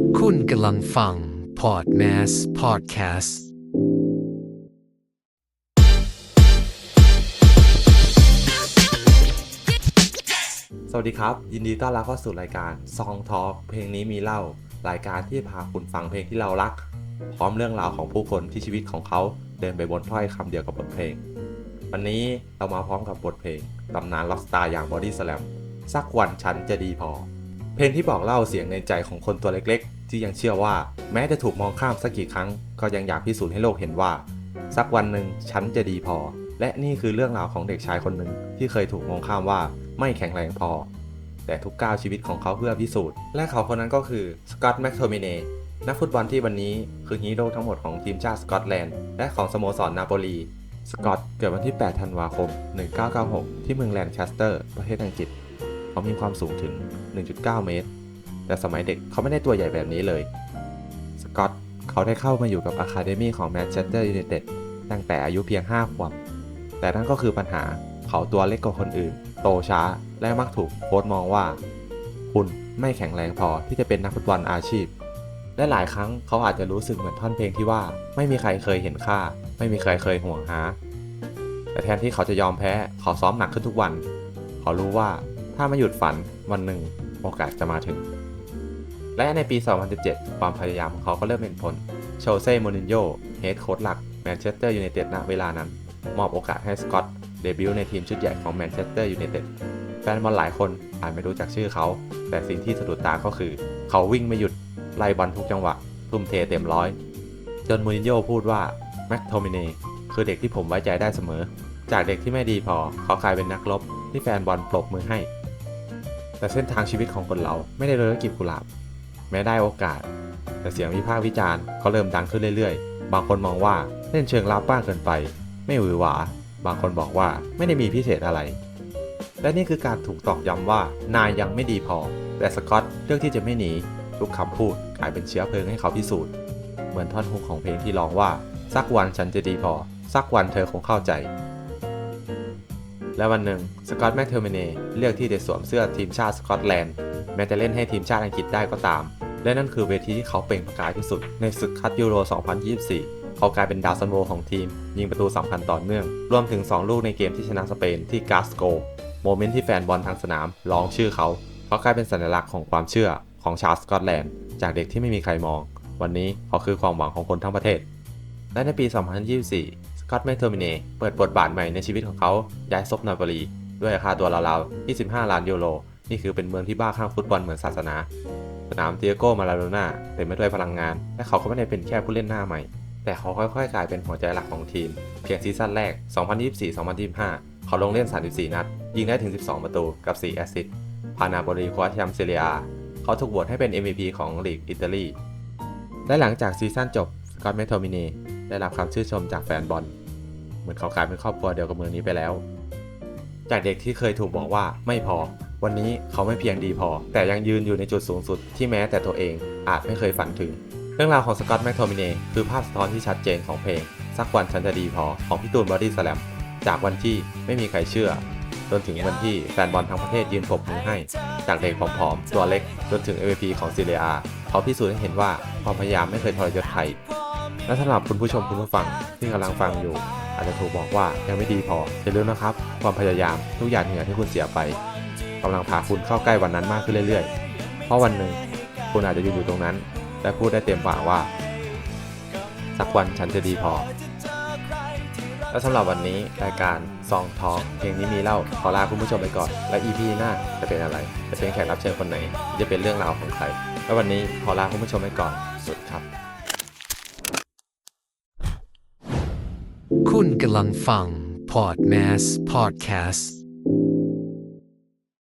คุณกำลังฟังพอดแมสพอดแคสต์สวัสดีครับ ยินดีต้อนรับเข้าสู่รายการ Song Talk เพลงนี้มีเล่า รายการที่พาคุณฟังเพลงที่เรารัก พร้อมเรื่องราวของผู้คนที่ชีวิตของเขาเดินไปบนถ้อยคำเดียวกับบทเพลง วันนี้เรามาพร้อมกับบทเพลงตำนานล็อกสตาร์อย่าง Body Slam สักวันฉันจะดีพอ เพลงที่บอกเล่าเสียงในใจของคนตัวเล็กๆ ที่ยังเชื่อว่าแม้จะถูกมองข้ามสักกี่ครั้ง ก็ยังอยากพิสูจน์ให้โลกเห็นว่า สักวันหนึ่งฉันจะดีพอ และนี่คือเรื่องราวของเด็กชายคนหนึ่งที่เคยถูกมองข้ามว่าไม่แข็งแรงพอ แต่ทุกก้าวชีวิตของเขาเพื่อพิสูจน์ และเขาคนนั้นก็คือสกอตต์แมคโทมิเนนักฟุตบอลที่วันนี้คือฮีโร่ทั้งหมดของทีมชาติสกอตแลนด์และของสโมสรนาโปลีสกอตต์เกิดวันที่ 8 ธันวาคม 1996 ที่เมืองแลนคัสเตอร์ ประเทศอังกฤษ เขามีความสูงถึง 1.9 เมตร แต่สมัยเด็กเขาไม่ได้ตัวใหญ่แบบนี้เลย สกอตต์เขาได้เข้ามาอยู่กับอะคาเดมีของแมนเชสเตอร์ยูไนเต็ดตั้งแต่อายุเพียง 5 ขวบ แต่นั่นก็คือปัญหาเขาตัวเล็กกว่าคนอื่น โตช้า และมักถูกโค้ชมองว่า คุณไม่แข็งแรงพอที่จะเป็นนักฟุตบอลอาชีพ และหลายครั้งเขาอาจจะรู้สึกเหมือนท่อนเพลงที่ว่า ไม่มีใครเคยเห็นค่า ไม่มีใครเคยห่วงหา แต่แทนที่เขาจะยอมแพ้ เขาซ้อมหนักขึ้นทุกวัน เขารู้ว่า ถ้าไม่หยุดฝันวันหนึ่งโอกาสจะมาถึง และในปี 2017 ความพยายามของเขาก็เริ่มเห็นผล โชเซ่โมนินโญ่เฮดโค้ชหลักแมนเชสเตอร์ยูไนเต็ดณเวลานั้น มอบโอกาสให้สกอตต์เดบิวต์ในทีมชุดใหญ่ของแมนเชสเตอร์ยูไนเต็ดแฟนบอลหลายคนอาจไม่รู้จักชื่อเขา แต่สิ่งที่สะดุดตาก็คือ เขาวิ่งไม่หยุด ไล่บอลทุกจังหวะ ทุ่มเทเต็มร้อย จนมูรินโญ่พูดว่าแม็กโทมิเนคือเด็กที่ผมไว้ใจได้เสมอ จากเด็กที่ไม่ดีพอ เขากลายเป็นนักรบที่แฟนบอลปรบมือให้ แต่เส้นทางชีวิตของคนเราไม่ได้เลยกีบกุหลาบ แม้ได้โอกาส แต่เสียงวิพากษ์วิจารณ์ก็เริ่มดังขึ้นเรื่อยๆ บางคนมองว่าเล่นเชิงรับบ้างเกินไป ไม่หวือหวา บางคนบอกว่าไม่ได้มีพิเศษอะไร และนี่คือการถูกตอกย้ำว่านายยังไม่ดีพอ แต่สกอตเลือกที่จะไม่หนีทุกคำพูดกลายเป็นเชื้อเพลิงให้เขาพิสูจน์ เหมือนท่อนฮุกของเพลงที่ร้องว่าสักวันฉันจะดีพอ สักวันเธอคงเข้าใจ และวันหนึ่งสกอตแมคเทอร์เมเนเลือกที่จะสวมเสื้อทีมชาติสกอตแลนด์แม้จะเล่นให้ทีมชาติอังกฤษได้ก็ตาม และนั่นคือเวทีที่เขาเปล่งประกายที่สุดในศึกคัดยูโร 2024 เขากลายเป็นดาวซันโวของทีม ยิงประตูสำคัญต่อเนื่อง รวมถึง 2 ลูกในเกมที่ชนะสเปนที่กาสโกโมเมนต์ที่แฟนบอลทางสนามร้องชื่อเขา เขากลายเป็นสัญลักษณ์ของความเชื่อของชาวสกอตแลนด์จากเด็กที่ไม่มีใครมอง วันนี้เขาคือความหวังของคนทั้งประเทศ และในปี 2024 กอตแมคโทรมิเนเปิดบทบาทใหม่ในชีวิตของเขาย้ายซบนาโปลีด้วยราคาตัวราวๆ 25 ล้านยูโร นี่คือเป็นเมืองที่บ้าคลั่งฟุตบอลเหมือนศาสนา สนามเตียโกมาลาโดน่าเต็มไปด้วยพลังงาน และเขาก็ไม่ได้เป็นแค่ผู้เล่นหน้าใหม่ แต่เขาค่อยๆ กลายเป็นหัวใจหลักของทีม เพียงซีซั่นแรก 2024-2025 เขาลงเล่น 34 นัด ยิงได้ถึง 12 ประตูกับ 4 แอสซิสต์พานาโปลีคว้าแชมป์เซเรียเขาถูกโหวตให้เป็น MVP ของลีกอิตาลี และหลังจากซีซั่นจบสกอตแมคโทมิเน ได้รับคำชื่นชมจากแฟนบอล เหมือนเขากลายเป็นครอบครัวเดียวกับเมืองนี้ไปแล้ว จากเด็กที่เคยถูกบอกว่าไม่พอ วันนี้เขาไม่เพียงดีพอ แต่ยังยืนอยู่ในจุดสูงสุดที่แม้แต่ตัวเองอาจไม่เคยฝันถึง เรื่องราวของสกอตแมคโทมิเนคือภาพสะท้อนที่ชัดเจนของเพลง สักวันฉันจะดีพอของพี่ตูนบอดี้สแลมจากวันที่ไม่มีใครเชื่อจนถึงวันที่แฟนบอลทั้งประเทศยืนปรบมือให้ จากเด็กผอมๆ ตัวเล็ก จนถึง MVP ของซีเรียเขาพิสูจน์ให้เห็นว่าความพยายามไม่เคยทรยศใคร และสำหรับคุณผู้ชมคุณผู้ฟังที่กำลังฟังอยู่ อาจจะถูกบอกว่ายังไม่ดีพออย่าลืมนะครับ ความพยายามทุกอย่างเหงื่อที่คุณเสียไปกำลังพาคุณเข้าใกล้วันนั้นมากขึ้นเรื่อยๆ เพราะวันหนึ่งคุณอาจจะยืนอยู่ตรงนั้น และพูดได้เต็มปากว่า สักวันฉันจะดีพอ และสำหรับวันนี้รายการซองทอเพลงนี้มีเล่าขอลาคุณผู้ชมไปก่อน และ EP หน้าจะเป็นอะไร จะเป็นแขกรับเชิญคนไหน จะเป็นเรื่องราวของใคร และวันนี้ขอลาคุณผู้ชมไปก่อนสวัสดีครับ คุณกำลังฟังพอดแมสพอดแคสต์